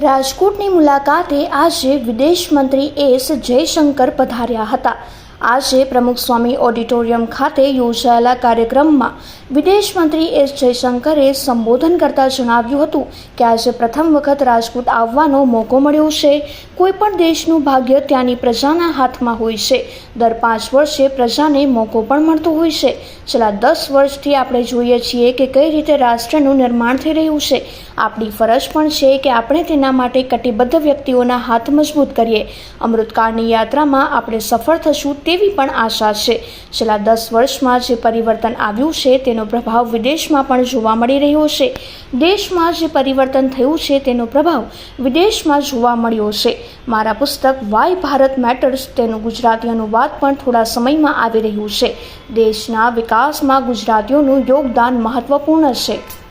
રાજકોટની મુલાકાતે આજે વિદેશ મંત્રી એસ જયશંકર પધાર્યા હતા. આજે પ્રમુખ સ્વામી ઓડિટોરિયમ ખાતે યોજાયેલા કાર્યક્રમમાં વિદેશ મંત્રી એસ જયશંકરે સંબોધન કરતા જણાવ્યું હતું કે આજે પ્રથમ વખત રાજકોટ આવવાનો મોકો મળ્યો છે. કોઈપણ દેશનું ભાગ્ય ત્યાંની પ્રજાના હાથમાં હોય છે. દર પાંચ વર્ષે પ્રજાને મોકો પણ મળતો હોય છે. છેલ્લા દસ વર્ષથી આપણે જોઈએ છીએ કે કઈ રીતે રાષ્ટ્રનું નિર્માણ થઈ રહ્યું છે. આપણી ફરજ પણ છે કે આપણે તેના માટે કટિબદ્ધ વ્યક્તિઓના હાથ મજબૂત કરીએ. અમૃતકાળની યાત્રામાં આપણે સફળ થશું તેવી પણ આશા છે. છેલ્લા દસ વર્ષમાં જે પરિવર્તન આવ્યું છે, તેનો પ્રભાવ વિદેશમાં પણ જોવા મળી રહ્યો છે. દેશમાં જે પરિવર્તન થયું છે, તેનો પ્રભાવ વિદેશમાં જોવા મળ્યો છે. મારા પુસ્તક વાય ભારત મેટર્સ તેનું ગુજરાતી અનુવાદ પણ થોડા સમયમાં આવી રહ્યું છે. દેશના વિકાસમાં ગુજરાતીઓનું યોગદાન મહત્વપૂર્ણ છે.